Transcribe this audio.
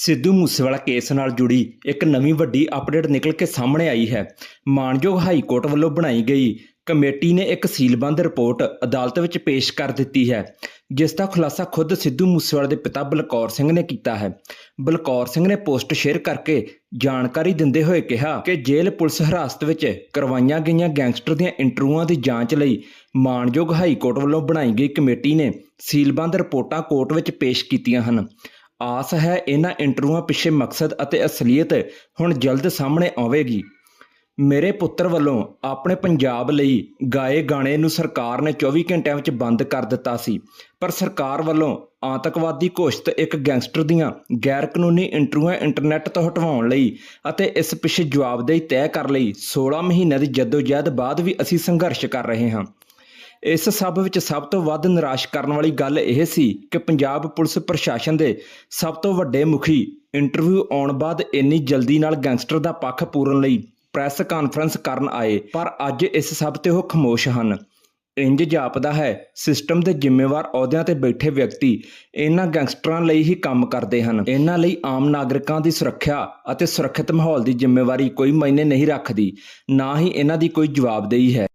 Sidhu Moosewala case ਨਾਲ ਜੁੜੀ ਇੱਕ ਨਵੀਂ ਵੱਡੀ ਅਪਡੇਟ ਨਿਕਲ ਕੇ ਸਾਹਮਣੇ ਆਈ ਹੈ। ਮਾਨਯੋਗ ਹਾਈ ਕੋਰਟ ਵੱਲੋਂ ਬਣਾਈ ਗਈ ਕਮੇਟੀ ਨੇ ਇੱਕ ਸੀਲਬੰਦ ਰਿਪੋਰਟ ਅਦਾਲਤ ਵਿੱਚ ਪੇਸ਼ ਕਰ ਦਿੱਤੀ ਹੈ, ਜਿਸ ਦਾ ਖੁਲਾਸਾ ਖੁਦ ਸਿੱਧੂ ਮੂਸੇਵਾਲੇ ਦੇ ਪਿਤਾ ਬਲਕੌਰ ਸਿੰਘ ਨੇ ਕੀਤਾ ਹੈ। ਬਲਕੌਰ ਸਿੰਘ ਨੇ ਪੋਸਟ ਸ਼ੇਅਰ ਕਰਕੇ ਜਾਣਕਾਰੀ ਦਿੰਦੇ ਹੋਏ ਕਿਹਾ ਕਿ ਜੇਲ੍ਹ ਪੁਲਿਸ ਹਿਰਾਸਤ ਵਿੱਚ ਕਰਵਾਈਆਂ ਗਈਆਂ ਗੈਂਗਸਟਰ ਦੀਆਂ ਇੰਟਰਵਿਊਆਂ ਦੀ ਜਾਂਚ ਲਈ ਮਾਨਯੋਗ ਹਾਈ ਕੋਰਟ ਵੱਲੋਂ ਬਣਾਈ ਗਈ ਕਮੇਟੀ ਨੇ ਸੀਲਬੰਦ ਰਿਪੋਰਟਾਂ ਕੋਰਟ ਵਿੱਚ ਪੇਸ਼ ਕੀਤੀਆਂ ਹਨ। ਆਸ ਹੈ ਇਹਨਾਂ ਇੰਟਰਵਿਊਆਂ ਪਿੱਛੇ ਮਕਸਦ ਅਤੇ ਅਸਲੀਅਤ ਹੁਣ ਜਲਦ ਸਾਹਮਣੇ ਆਵੇਗੀ। ਮੇਰੇ ਪੁੱਤਰ ਵੱਲੋਂ ਆਪਣੇ ਪੰਜਾਬ ਲਈ ਗਾਏ ਗਾਣੇ ਨੂੰ ਸਰਕਾਰ ਨੇ 24 ਘੰਟਿਆਂ ਵਿੱਚ ਬੰਦ ਕਰ ਦਿੱਤਾ ਸੀ, ਪਰ ਸਰਕਾਰ ਵੱਲੋਂ ਆਤੰਕਵਾਦੀ ਘੋਸ਼ਿਤ ਇੱਕ ਗੈਂਗਸਟਰ ਦੀਆਂ ਗੈਰ ਕਾਨੂੰਨੀ ਇੰਟਰਵਿਊਆਂ ਇੰਟਰਨੈਟ ਤੋਂ ਹਟਵਾਉਣ ਲਈ ਅਤੇ ਇਸ ਪਿੱਛੇ ਜਵਾਬਦੇਹੀ ਤੈਅ ਕਰ ਲਈ 16 ਮਹੀਨਿਆਂ ਦੀ ਜਦੋਜਹਿਦ ਬਾਅਦ ਵੀ ਅਸੀਂ ਸੰਘਰਸ਼ ਕਰ ਰਹੇ ਹਾਂ। ਇਸ ਸਭ ਵਿੱਚ ਸਭ ਤੋਂ ਵੱਧ ਨਿਰਾਸ਼ ਕਰਨ ਵਾਲੀ ਗੱਲ ਇਹ ਸੀ ਕਿ ਪੰਜਾਬ ਪੁਲਿਸ ਪ੍ਰਸ਼ਾਸਨ ਦੇ ਸਭ ਤੋਂ ਵੱਡੇ ਮੁਖੀ ਇੰਟਰਵਿਊ ਆਉਣ ਬਾਅਦ ਇੰਨੀ ਜਲਦੀ ਨਾਲ ਗੈਂਗਸਟਰ ਦਾ ਪੱਖ ਪੂਰਨ ਲਈ ਪ੍ਰੈਸ ਕਾਨਫਰੰਸ ਕਰਨ ਆਏ, ਪਰ ਅੱਜ ਇਸ ਸਭ ਤੇ ਉਹ ਖਮੋਸ਼ ਹਨ। ਇੰਜ ਜਾਪਦਾ ਹੈ ਸਿਸਟਮ ਦੇ ਜ਼ਿੰਮੇਵਾਰ ਅਹੁਦਿਆਂ ਤੇ ਬੈਠੇ ਵਿਅਕਤੀ ਇਹਨਾਂ ਗੈਂਗਸਟਰਾਂ ਲਈ ਹੀ ਕੰਮ ਕਰਦੇ ਹਨ। ਇਹਨਾਂ ਲਈ ਆਮ ਨਾਗਰਿਕਾਂ ਦੀ ਸੁਰੱਖਿਆ ਅਤੇ ਸੁਰੱਖਿਅਤ ਮਾਹੌਲ ਦੀ ਜ਼ਿੰਮੇਵਾਰੀ ਕੋਈ ਮਾਇਨੇ ਨਹੀਂ ਰੱਖਦੀ, ਨਾ ਹੀ ਇਹਨਾਂ ਦੀ ਕੋਈ ਜਵਾਬਦੇਹੀ ਹੈ।